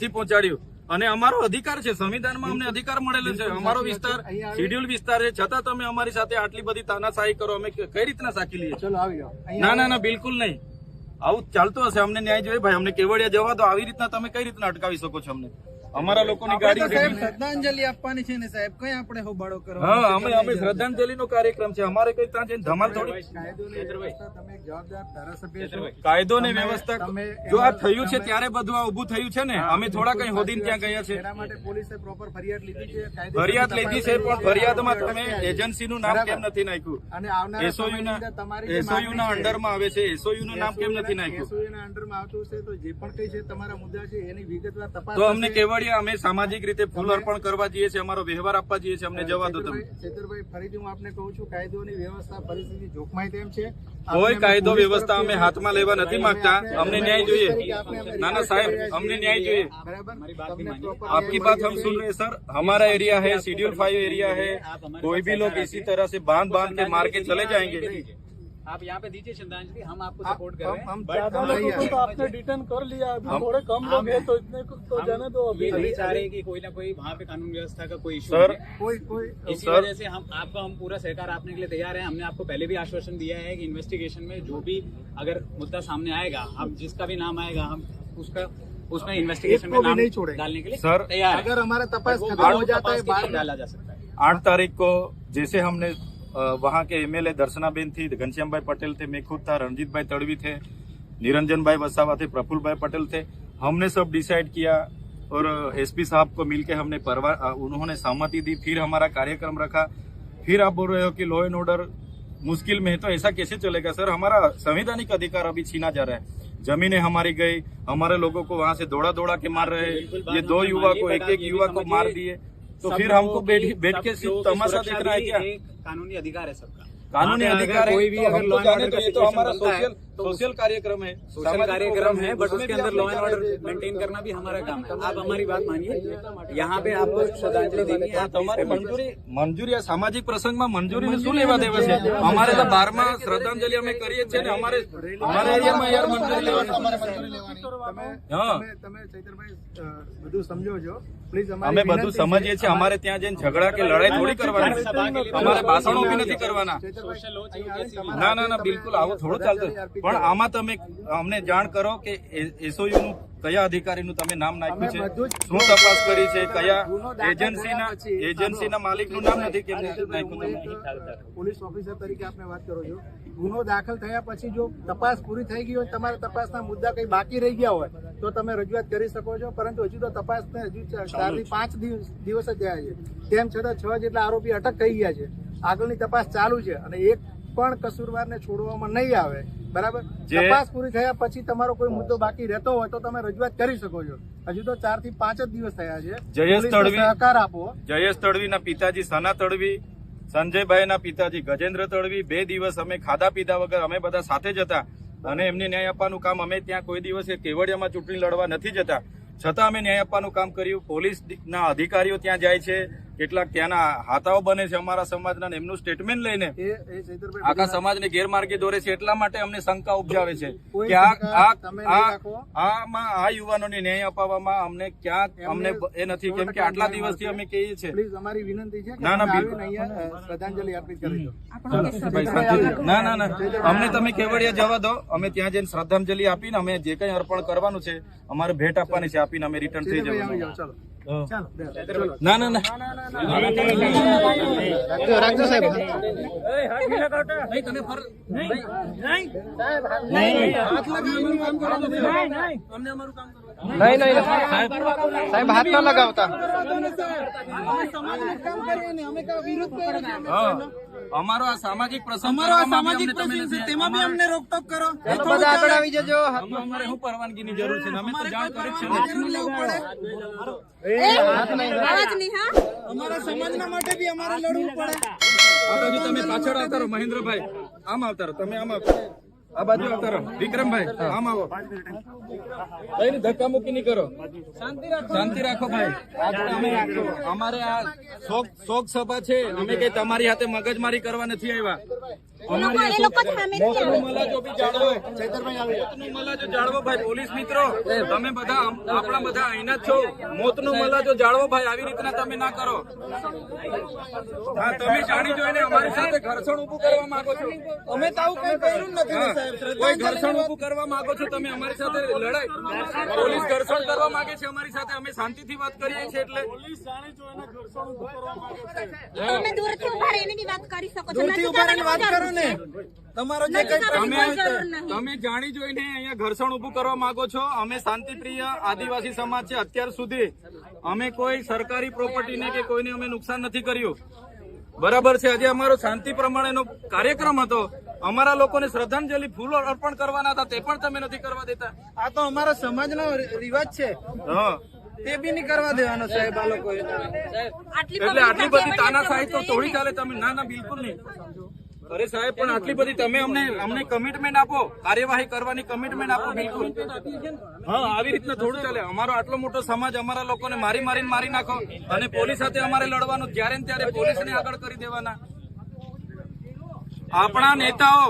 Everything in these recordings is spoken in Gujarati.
પહોંચાડ્યું. અને અમારો અધિકાર છે સંવિધાનમાં અમને અધિકાર મળેલો છે. અમારો વિસ્તાર શેડ્યુલ વિસ્તાર છે. છતાં તમે અમારી સાથે આટલી બધી તાનાશાહી કરો અમે કઈ રીતના સાકી લઈએ? ના ના ના બિલકુલ નહીં. આવું ચાલતું હશે અમને ન્યાય જોઈએ. ભાઈ અમને કેવડિયા જવા દો. આવી રીતના તમે કઈ રીતના અટકાવી શકો છો અમને? અમારા લોકોની આપણે ગાડી શ્રદ્ધાંજલિ આપવાની છે ને સાહેબ. કઈ આપણે હોબાળો કરવા હા અમે અમે શ્રદ્ધાંજલિ નો કાર્યક્રમ છે. અમારે કઈ ત્યાં જઈને ધમાલ થોડી તમે જવાબદાર ધારાસભ્ય છો. કાયદો ને વ્યવસ્થા જો આ થયું છે ત્યારે બધું આ ઉભું થયું છે ને. અમે થોડા કઈ હોદીન ત્યાં ગયા છે. એના માટે પોલીસે પ્રોપર ફરિયાદ લીધી છે? ફરિયાદ લીધી છે પણ ફરિયાદમાં તમે એજન્સી નું નામ કેમ નથી નાખ્યું? અને આવનાર એસઓયુ ના અંદર તમારી એસઓયુ ના અંડરમાં આવે છે. એસઓયુ નું નામ કેમ નથી નાખ્યું? એસઓયુ ના અંડરમાં આવતું છે તો જે પણ કઈ છે તમારા મુદ્દા છે એની વિગતવાર તપાસ તો અમને થશે. કેવડિયા અમે સામાજિક રીતે ફૂલ અર્પણ કરવા જઈએ છીએ અમારો વ્યવહાર આપવા જઈએ છીએ અમને જવા દો તમે ચેતરભાઈ- ચેતરભાઈ ફરીથી હું આપને કહું છું કાયદોની વ્યવસ્થા પરિસ્થિતિ જોખમાય તેમ છે કોઈ આપણે કાયદો પોલીસ વ્યવસ્થા અમે તરફથી- હાથમાં લેવા નથી માંગતા આપણે- અમને ન્યાય જોઈએ તરીકે આપણે અમે ના ના રિપોર્ટ સાહેબ કર્યા અમને છીએ. न्याय चाहिए बराबर તમને proper आपकी न्याय बात मिल हम जाए। सुन रहे हैं सर हमारा एरिया है शेड्यूल फाइव एरिया है कोई भी लोग इसी तरह से बांध बांध के मार के चले जाएंगे आप यहाँ पे दीजिए श्रद्धांजलि हम आपको सपोर्ट कर रहे हैं। हम ज़्यादा लोगों को तो आपने रिटर्न कर लिया अभी हम- थोड़े कम लोग हैं तो इतने को तो जाने दो अभी। ये नहीं चाह रहे कि कोई ना कोई वहाँ पे कानून व्यवस्था का कोई इशू सर, कोई कोई इसी वजह से हम आपको हम पूरा सहकार आपने के लिए तैयार है। हमने आपको पहले भी आश्वासन दिया है कि इन्वेस्टिगेशन में जो भी अगर मुद्दा सामने आएगा हम जिसका भी नाम आएगा हम उसका उसमें इन्वेस्टिगेशन में नाम नहीं छोड़ेंगे। डालने के लिए सर, तैयार अगर हमारा तपास खत्म हो जाता है डाला जा सकता है। आठ तारीख को जैसे हमने वहाँ के एमएलए दर्शनाबेन थी घनश्याम भाई पटेल थे मैं खुद था रणजीत भाई तड़वी थे निरंजन भाई वसावा थे प्रफुल्ल भाई पटेल थे। हमने सब डिसाइड किया और एसपी साहब को मिलके हमने परवा उन्होंने सहमति दी फिर हमारा कार्यक्रम रखा। फिर आप बोल रहे हो कि लॉ एंड ऑर्डर मुश्किल में है तो ऐसा कैसे चलेगा? सर हमारा संवैधानिक अधिकार अभी छीना जा रहा है। जमीनें हमारी गई हमारे लोगों को वहाँ से दौड़ा दौड़ा के मार रहे हैं। ये दो युवा को एक एक युवा को मार दिए। तो सब फिर हमको लोगों बैठ की- बैठ सब के लोगों सिर्फ की तमाशा सुरक्षा देखना है भी क्या एक कानूनी अधिकार है सबका कानूनी वहाँ पे अधिकार अगर है कोई भी तो अगर हम लॉ तो एंड जाने ऑर्डर का चाहिए तो सिचुएशन हमारा बनता है सोशल तो सोशल कार्यक्रम है सोशल सामाजिक कार्यक्रम प्रोग्राम है बट उसमें उसके भी अंदर आप लॉ एंड नहीं ऑर्डर जाने मेंटेन करना भी हमारा काम है आप हमारी बात मानिए यहाँ पे आपको श्रद्धांजलि देनी है आप તમારે મંજૂરી મંજૂરી આ સામાજિક પ્રસંગમાં મંજૂરી શું લેવા દેવા છે અમારે તો બારમાં શ્રદ્ધાંજલિ અમે કરીએ છીએ ને અમારે અમારા એરિયામાં યાર મંજૂરી લેવાની તમે હા. તમે તમે ચૈતરભાઈ અ, બધું સમજો છો પ્લીઝ અમે બધું સમજીએ છીએ અમારે ત્યાં જઈને ઝઘડા કે લડાઈ થોડી કરવાની અમારે ભાષણો બી નથી કરવાના ના ના ના બિલકુલ આવું થોડું ચાલતું પણ આમાં તમે અમને જાણ કરો કે એસઓયુ નું કયા અધિકારીનું તમે નામ નાખ્યું છે? શું તપાસ કરી છે? કયા એજન્સીના એજન્સીના માલિકનું નામ નથી કેમ નાખ્યું પોલીસ ઓફિસર તરીકે આપને વાત કરો છો. ગુનો દાખલ થયા પછી જો તપાસ પૂરી થઈ ગઈ હોય તમારા તપાસના મુદ્દા કઈ બાકી રહી ગયા હોય તો તમે રજૂઆત કરી શકો છો. પરંતુ હજુ તો તપાસને હજુ ચારથી પાંચ દિવસ દિવસ જ થયા છે. તેમ છતાં છ જેટલા આરોપી અટક થઈ ગયા છે. આગળની તપાસ ચાલુ છે અને એક પણ કસૂરવારને છોડવામાં નહીં આવે બરાબર? તપાસ પૂરી થયા પછી તમારો કોઈ મુદ્દો બાકી રહેતો હોય તો તમે રજૂઆત કરી શકો છો. હજુ તો ચારથી પાંચ જ દિવસ થયા છે. જયેશ તડવી- સહકાર આપો. જયેશ તડવીના પિતાજી સના તડવી સંજયભાઈના પિતાજી ગજેન્દ્ર તડવી બે દિવસ અમે ખાધા પીધા વગર અમે બધા સાથે જ હતા. અને એમને ન્યાય આપવાનું કામ અમે ત્યાં કોઈ દિવસે કેવડિયામાં ચૂંટણી લડવા નથી જતા. છતાં અમે ન્યાય આપવાનું કામ કર્યું. પોલીસના અધિકારીઓ ત્યાં જાય છે. કેટલાક ત્યાંના હાથાઓ બને છે અમારા સમાજના એમનું સ્ટેટમેન્ટ લઈને એ એ ચૈતરભાઈ આખા સમાજને ગેરમાર્ગે દોરે છે એટલા માટે અમને શંકા ઉપજાવે છે કે. આમાં આ યુવાનોને ન્યાય અપાવવામાં અમને ક્યાંક અમને એ નથી કેમ કે આટલા દિવસથી અમે કહીએ છીએ. પ્લીઝ અમારી વિનંતી છે ના, ના, શ્રદ્ધાંજલિ ના ના ના. અમને તમે કેવડિયા જવા દો. અમે ત્યાં જઈને શ્રદ્ધાંજલિ આપીને અમે જે કઈ અર્પણ કરવાનું છે અમારે ભેટ આપવાની છે આપીને અમે રિટર્ન થઈ જવાનું ના ના ના. રાખજો સાહેબ. નહીં નહીં. સાહેબ હાથ ના લગાવતા. અમારો આ સામાજિક પ્રસંગ અમારો આ સામાજિક પ્રસંગ છે તેમાં બી અમને રોકટોક કરો. બધા આગળ આવી જજો. અમારે શું પરવાનગીની જરૂર છે અમે તો જાણ કરી છે ને. આવાજ નહીં હા? અમારા સમાજના માટે બી અમારે લડવું પડે. તમે પાછળ આવતા રહો મહેન્દ્રભાઈ. આમ આવતા રહો તમે આમ આવતા રહો. આ બાજુ આવતા રહો વિક્રમભાઈ આમ આવો. કઈ ધક્કા નહીં કરો શાંતિ રાખો. ભાઈ. અમારે આ શોક શોક સભા છે. અમે કઈ તમારી હાથે મગજમારી કરવા નથી આવ્યા. મલાજો મલાજો પોલીસ મિત્રો. તમે બધા આપણા બધા અહીંના જ છો. મોતનો મલાજો જાળવો ભાઈ આવી રીતના તમે ના કરો. હા તમે જાણી જોઈને અમારી સાથે ઘર્ષણ ઉભું કરવા માંગો છો. અમે તો આવું કઈ કર્યું નથી ને કોઈ ઘર્ષણ ઉભું કરવા માંગો છો તમે? અમારી સાથે લડાઈ. પોલીસ ઘર્ષણ કરવા માંગે છે અમારી સાથે. અમે શાંતિથી વાત કરીએ છીએ એટલે. તમે દૂરથી ઊભા રહીને વાત કરી શકો છો. દૂરથી ઊભા રહીને વાત કરો ને. તમારો જે કઈ તમે કોઈ જરૂર નહીં. તમે જાણી જોઈને અહીંયા ઘર્ષણ ઉભું કરવા માંગો છો? અમે શાંતિપ્રિય આદિવાસી સમાજ છે અત્યાર સુધી. અમે કોઈ સરકારી પ્રોપર્ટીને કે કોઈને અમે નુકસાન નથી કર્યું. બરાબર છે? આજે અમારો શાંતિ પ્રમાણેનો કાર્યક્રમ હતો. અમારા લોકોને શ્રદ્ધાંજલિ ફૂલો અર્પણ કરવાના હતા તે પણ તમે નથી કરવા દેતા. આ તો અમારા સમાજનો રિવાજ છે. તે બી નહીં કરવા દેવાનો સાહેબ આ લોકો એટલે આટલી બધી તાનાશાહી તો થોડી ચાલે તમે. ના ના બિલકુલ નહીં. અરે સાહેબ પણ આટલી બધી તમે અમને અમને કમિટમેન્ટ આપો. કાર્યવાહી કરવાની કમિટમેન્ટ આપો બિલકુલ. હા આવી રીતના થોડું ચાલે. અમારો આટલો મોટો સમાજ અમારા લોકોને મારી મારીને મારી નાખો. અને પોલીસ સાથે અમારે લડવાનું. જ્યારે ને ત્યારે પોલીસને આગળ કરી દેવાના. આપણા નેતાઓ,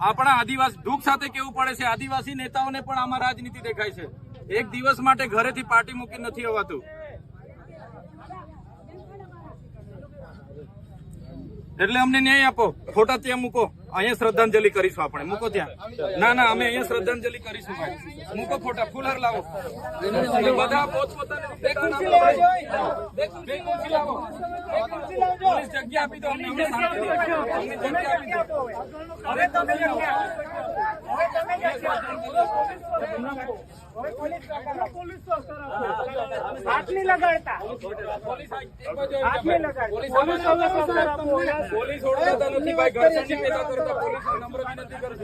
આપણા આદિવાસી, દુઃખ સાથે કેવું પડે છે? આદિવાસી નેતાઓને પણ આમાં રાજનીતિ દેખાય છે. એક દિવસ માટે ઘરેથી પાર્ટી મૂકી નથી અવાતું એટલે અમને ન્યાય આપો. ફોટા ત્યાં મૂકો. અહીંયા શ્રદ્ધાંજલિ કરીશું આપણે. મૂકો ત્યાં. ના ના અમે અહીંયા શ્રદ્ધાંજલિ કરીશું ભાઈ. મૂકો ફોટા ફુલર લાવો. બધા પોતપોતાની બે લાવો. પોલીસ જગ્યા આપી દો. અમને જગ્યા આપી દો. હવે તમે પોલીસ ઓળખાતા નથી ભાઈ ઘર્ષણની પેદા કરતા પોલીસ નમ્ર વિનંતી કરું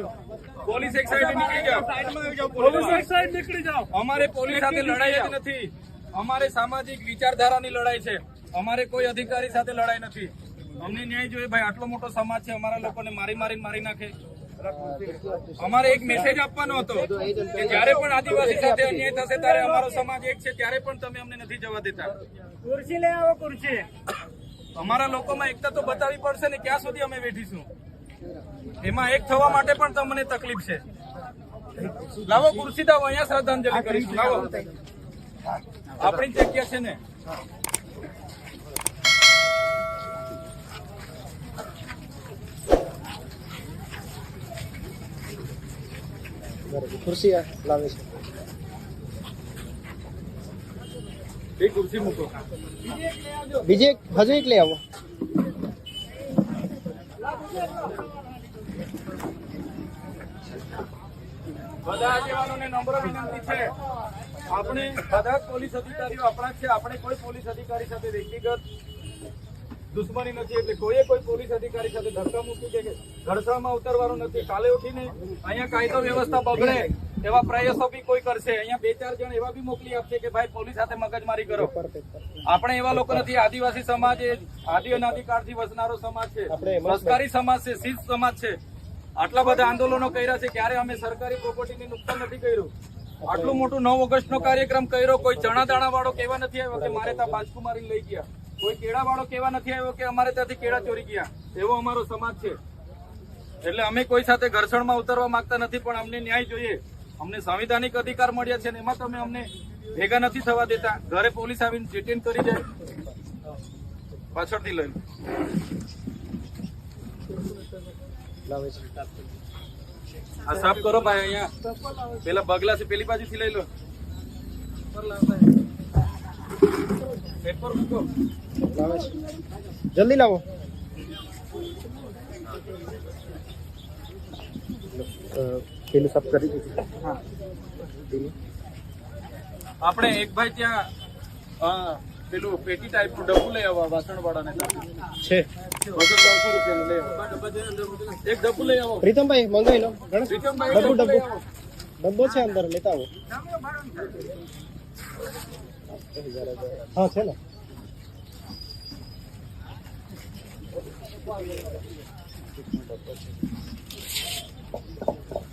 પોલીસ એક સાઈડ નીકળી જાઓ. પોલીસ એક સાઈડ નીકળી જાઓ. અમારે પોલીસ સાથે લડાઈ નથી. અમારે સામાજિક વિચારધારાની લડાઈ છે. અમારે કોઈ અધિકારી સાથે લડાઈ નથી. અમને ન્યાય જોઈએ. ભાઈ આટલો મોટો સમાજ છે. અમારા લોકોને મારી મારી મારી નાખે. અમારે એક મેસેજ આપવાનો હતો કે જ્યારે પણ આદિવાસી સાથે અન્યાય થશે ત્યારે અમારો સમાજ એક છે ત્યારે પણ તમે અમને નથી જવા દેતા. ખુરશી લઈ આવો ખુરશી અમારા લોકોમાં એકતા તો બતાવવી પડશે ને ક્યાં સુધી અમે બેઠીશું એમાં એક થવા માટે પણ તમને તકલીફ છે. લાવો ખુરશી દાવો અહીંયા શ્રદ્ધાંજલિ કરીશું. લાવો. આપણી જગ્યા છે ને. ખુરશી લાવે છે. ખુરશી મૂકો. બીજી એક હજુ એક લઈ આવો. બધા આગેવાનોને નમ્ર વિનંતી છે. આપણે બધા પોલીસ અધિકારીઓ આપણા છે. આપણે કોઈ પોલીસ અધિકારી સાથે વ્યક્તિગત દુશ્મની નથી એટલે કોઈએ કોઈ પોલીસ અધિકારી સાથે ધક્કા મૂકી કે ઘડસામાં ઉતરવાનું નથી. કાલે ઉઠીને અહીંયા કાયદો વ્યવસ્થા બગડે એવા પ્રયાસો બી કોઈ કરશે. અહીંયા બે ચાર જણ એવા બી મોકલી આપશે કે ભાઈ પોલીસ સાથે મગજમારી કરો. આપણે એવા લોકો નથી. આદિવાસી સમાજ એ આદિ અનાધિકારથી વસનારો સમાજ છે. સંસ્કારી સમાજ છે શિસ્ત સમાજ છે. આટલા બધા આંદોલનો કર્યા છે ક્યારે અમે સરકારી પ્રોપર્ટીને નુકસાન નથી કર્યું? આટલું મોટું નવ ઓગસ્ટ નો કાર્યક્રમ કર્યો કોઈ ચણા દાણા વાળો કેવા નથી આવ્યો કે મારે ત્યાં બાજકુ મારી લઈ ગયા. કોઈ કેળા વાળો કેવા નથી આવ્યો કે અમારે ત્યાંથી કેળા ચોરી ગયા? એવો અમારો સમાજ છે. એટલે અમે કોઈ સાથે ઘર્ષણમાં ઉતરવા માંગતા નથી, પણ અમને ન્યાય જોઈએ. અમને સંવિધાનિક અધિકાર મળ્યા છે એમાં તમે અમને ભેગા નથી થવા દેતા. ઘરે પોલીસ આવીને ડિટેન કરી જાય પાછળથી લઈને. આ સાફ કરો ભાઈ અહીંયા. પેલા બગલા છે, પેલી બાજુથી લઈ લો. જલ્દી લાવો. પેલું સાફ કરી દીધું આપણે એક ભાઈ ત્યાં પેલું પેટી ટાઈપનું ડબ્બુ લઈ આવવા વાસણ છે. લઈ આવો એક ડબ્બું લઈ આવો. પ્રીતમભાઈ મંગાવી લો. પ્રીતમભાઈ, ડબ્બુ ડબ્બુ. ડબ્બો છે અંદર લેતા આવો. હા છે ને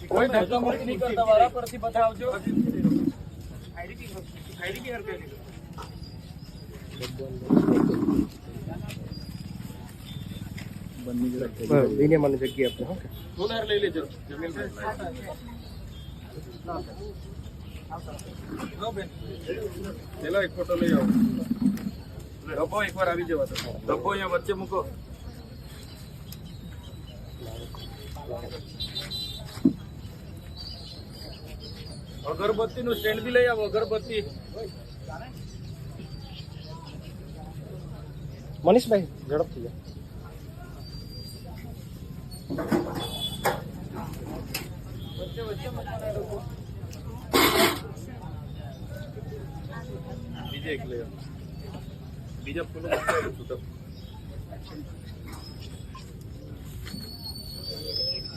કોઈ ધક્કામુક્કી નહીં કરતા વારા પરથી બધા આવજો વિનિયમાની જગ્યા આપણે હો સોલાર લઈ લેજો જમીનભાઈ લો બેન પેલો એક ફોટો લઈ આવો. ડબ્બો એકવાર આવી જવા દો. ડબ્બો અહીંયા વચ્ચે મૂકો. અગરબત્તી નું સ્ટેન્ડ બી લઈ આવો અગરબત્તી. મનીષભાઈ ઝડપથી જાઓ. બીજે એક લઈ બીજા ફૂલો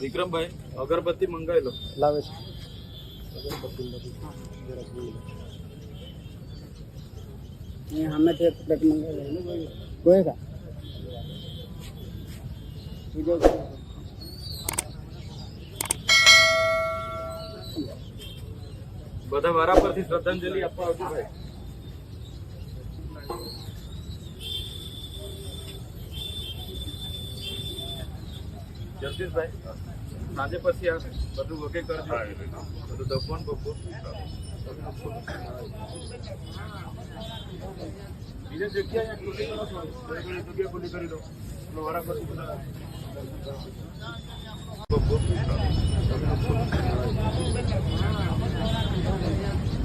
વિક્રમભાઈ અગરબત્તી મંગાવી લાવે છે. અગરબત્તી હમણાં બીજો બધા વારા પરથી શ્રદ્ધાંજલિ આપવા આવજો ભાઈ. જગદીશભાઈ સાંજે પછી આ બધું વગે કરજો બધું ડબ્બો ને બબ્બો બીજી જગ્યાએ જગ્યા ખુલ્લી કરી દો. એટલે પછી બધા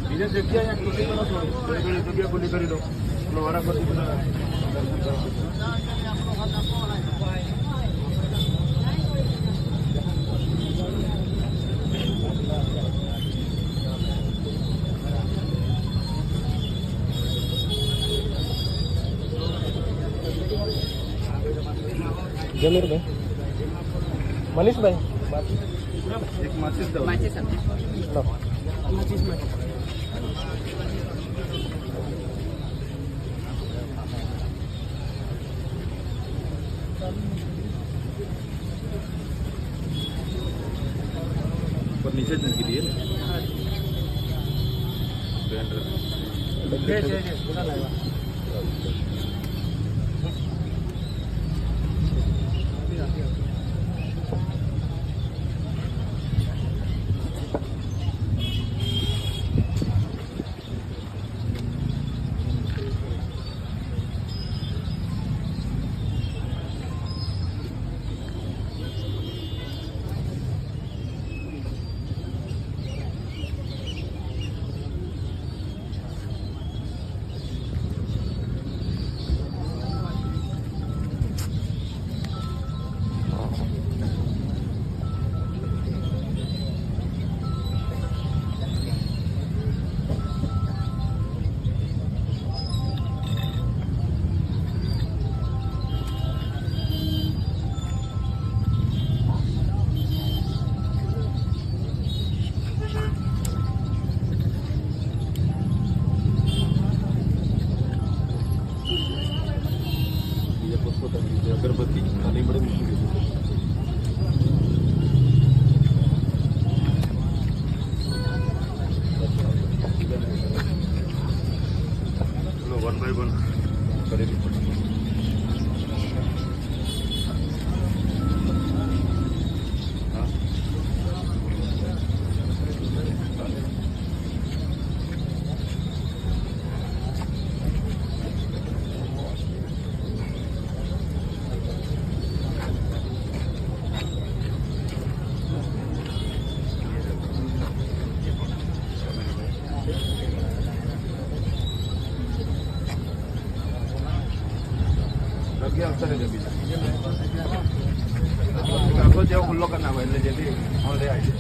બીજા જગ્યાએ ખુલ્લી કરો જગ્યા ખુલ્લી કરી દો. વારા પરથી બધા જમીરભાઈ મનીષભાઈ એક માચીસ દો લો. પર નીચે જ મૂકી દઈએ ને બેન રહે. બીજા वन बाय वन करेगी લગી આવતા રહેજો બીજા આખો જેવો ખુલ્લો કરી નાખો એટલે જેથી ઓલે આવી